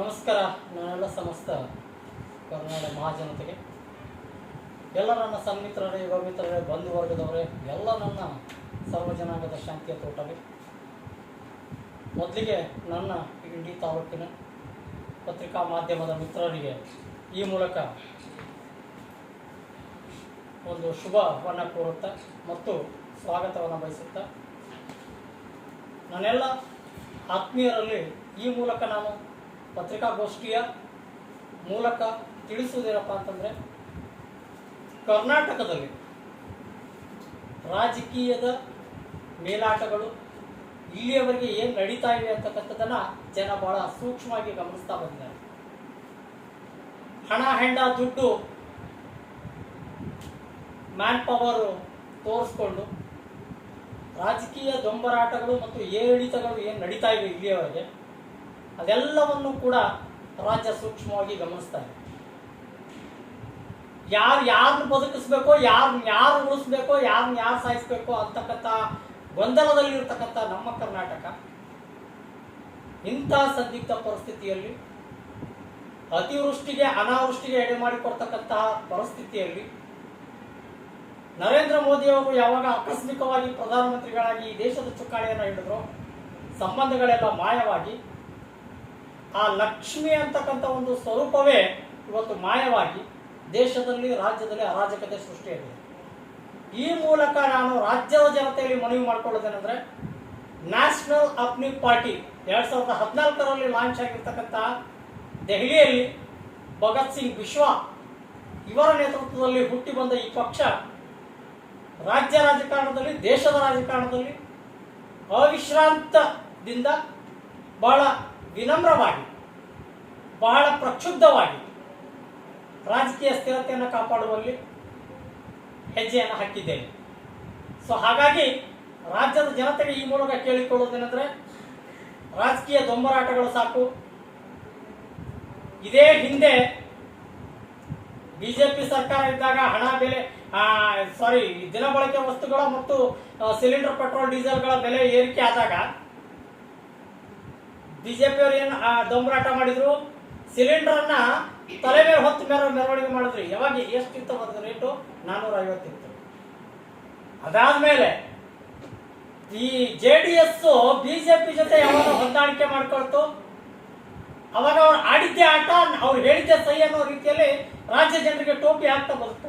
ನಮಸ್ಕಾರ ನಾನೆಲ್ಲ ಸಮಸ್ತ ಕರ್ನಾಟಕ ಮಹಾಜನತೆಗೆ. ಎಲ್ಲ ನನ್ನ ಸನ್ಮಿತ್ರರೇ ಯುವ ಮಿತ್ರರೇ ಬಂಧು ವರ್ಗದವರೇ ಎಲ್ಲ ನನ್ನ ಸರ್ವ ಜನಾಂಗದ ಶಾಂತಿಯ ತೋಟವೇ ಮೊದಲಿಗೆ ನನ್ನ ಇಂಡಿ ತಾಲೂಕಿನ ಪತ್ರಿಕಾ ಮಾಧ್ಯಮದ ಮಿತ್ರರಿಗೆ ಈ ಮೂಲಕ ಒಂದು ಶುಭವನ್ನು ಕೋರುತ್ತಾ ಮತ್ತು ಸ್ವಾಗತವನ್ನು ಬಯಸುತ್ತಾ. ನನ್ನೆಲ್ಲ ಆತ್ಮೀಯರಲ್ಲಿ ಈ ಮೂಲಕ ನಾನು ಪತ್ರಿಕಾಗೋಷ್ಠಿಯ ಮೂಲಕ ತಿಳಿಸುವುದೇನಪ್ಪ ಅಂತಂದರೆ, ಕರ್ನಾಟಕದಲ್ಲಿ ರಾಜಕೀಯದ ಮೇಲಾಟಗಳು ಇಲ್ಲಿಯವರೆಗೆ ಏನು ನಡೀತಾ ಇವೆ ಅಂತಕ್ಕಂಥದ್ದನ್ನು ಜನ ಬಹಳ ಸೂಕ್ಷ್ಮವಾಗಿ ಗಮನಿಸ್ತಾ ಬಂದಿದ್ದಾರೆ. ಹಣ ಹೆಂಡ ದುಡ್ಡು ಮ್ಯಾನ್ ಪವರು ತೋರಿಸ್ಕೊಂಡು ರಾಜಕೀಯ ದೊಂಬರಾಟಗಳು ಮತ್ತು ಏರಿಳಿತಗಳು ಏನು ನಡೀತಾ ಇವೆ ಇಲ್ಲಿಯವರೆಗೆ ಅದೆಲ್ಲವನ್ನು ಕೂಡ ರಾಜ್ಯ ಸೂಕ್ಷ್ಮವಾಗಿ ಗಮನಿಸ್ತಾರೆ ಯಾರು ಯಾರನ್ನ ಬದುಕಿಸ್ಬೇಕೋ ಯಾರು ಯಾರು ಉಳಿಸ್ಬೇಕೋ ಯಾರನ್ನ ಯಾರು ಸಾಯಿಸ್ಬೇಕೋ ಅಂತಕ್ಕಂಥ ಗೊಂದಲದಲ್ಲಿರ್ತಕ್ಕಂಥ ನಮ್ಮ ಕರ್ನಾಟಕ ಇಂಥ ಸಂದಿಗ್ಧ ಪರಿಸ್ಥಿತಿಯಲ್ಲಿ, ಅತಿವೃಷ್ಟಿಗೆ, ಅನಾವೃಷ್ಟಿಗೆ ಎಡೆ ಮಾಡಿಕೊಡ್ತಕ್ಕಂತಹ ಪರಿಸ್ಥಿತಿಯಲ್ಲಿ ನರೇಂದ್ರ ಮೋದಿ ಅವರು ಯಾವಾಗ ಆಕಸ್ಮಿಕವಾಗಿ ಪ್ರಧಾನಮಂತ್ರಿಗಳಾಗಿ ಈ ದೇಶದ ಚುಕ್ಕಾಣಿಯನ್ನು ಹಿಡಿದ್ರು, ಸಂಬಂಧಗಳೆಲ್ಲ ಮಾಯವಾಗಿ ಆ ಲಕ್ಷ್ಮಿ ಅಂತಕ್ಕಂಥ ಒಂದು ಸ್ವರೂಪವೇ ಇವತ್ತು ಮಾಯವಾಗಿ ದೇಶದಲ್ಲಿ, ರಾಜ್ಯದಲ್ಲಿ ಅರಾಜಕತೆ ಸೃಷ್ಟಿಯಾಗಿದೆ. ಈ ಮೂಲಕ ನಾನು ರಾಜ್ಯದ ಜನತೆಯಲ್ಲಿ ಮನವಿ ಮಾಡ್ಕೊಳ್ಳೋದೇನೆಂದ್ರೆ ನ್ಯಾಷನಲ್ ಅಪ್ನಿ ಪಾರ್ಟಿ ಎರಡ್ ಸಾವಿರದ ಹದಿನಾಲ್ಕರಲ್ಲಿ ಲಾಂಚ್ ಆಗಿರ್ತಕ್ಕಂಥ ದೆಹಲಿಯಲ್ಲಿ ಭಗತ್ ಸಿಂಗ್ ವಿಶ್ವ ಇವರ ನೇತೃತ್ವದಲ್ಲಿ ಹುಟ್ಟಿ ಬಂದ ಈ ಪಕ್ಷ ರಾಜ್ಯ ರಾಜಕಾರಣದಲ್ಲಿ, ದೇಶದ ರಾಜಕಾರಣದಲ್ಲಿ ಅವಿಶ್ರಾಂತದಿಂದ ಬಹಳ ವಿನಮ್ರವಾಗಿ, ಬಹಳ ಪ್ರಕ್ಷುಬ್ಧವಾಗಿ ರಾಜಕೀಯ ಸ್ಥಿರತೆಯನ್ನು ಕಾಪಾಡುವಲ್ಲಿ ಹೆಜ್ಜೆಯನ್ನು ಹಾಕಿದ್ದೇನೆ. ಸೊ ಹಾಗಾಗಿ ರಾಜ್ಯದ ಜನತೆಗೆ ಈ ಮೂಲಕ ಕೇಳಿಕೊಳ್ಳೋದೇನೆಂದ್ರೆ ರಾಜಕೀಯ ದೊಂಬರಾಟಗಳು ಸಾಕು. ಇದೇ ಹಿಂದೆ ಬಿಜೆಪಿ ಸರ್ಕಾರ ಇದ್ದಾಗ ಹಣ ಬೆಲೆ ಸಾರಿ ದಿನಬಳಕೆ ವಸ್ತುಗಳ ಮತ್ತು ಸಿಲಿಂಡರ್, ಪೆಟ್ರೋಲ್, ಡೀಸೆಲ್ಗಳ ಬೆಲೆ ಏರಿಕೆ ಆದಾಗ ಬಿಜೆಪಿಯವರು ಏನು ದೊಂಬರಾಟ ಮಾಡಿದ್ರು? ಸಿಲಿಂಡರ್ ಅನ್ನ ತಲೆ ಮೇಲೆ ಹೊತ್ತು ಮೇರ, ಮೆರವಣಿಗೆ ಮಾಡಿದ್ರು. ಯಾವಾಗ ಎಷ್ಟಿತ್ತು ಅದ್ರ ರೇಟು? ನಾನ್ನೂರ ಐವತ್ತಿತ್ತು ಅದಾದ್ಮೇಲೆ ಈ ಜೆ ಡಿ ಎಸ್ ಬಿಜೆಪಿ ಜೊತೆ ಯಾವಾಗ ಹೊಂದಾಣಿಕೆ ಮಾಡ್ಕೊಳ್ತು? ಅವಾಗ ಅವ್ರು ಆಡಿದ್ದೆ ಆಟ, ಅವ್ರು ಹೇಳಿದ್ದೆ ಸಹಿ ಅನ್ನೋ ರೀತಿಯಲ್ಲಿ ರಾಜ್ಯ ಜನರಿಗೆ ಟೋಪಿ ಹಾಕ್ತಾ ಬದುಕ್ತಾ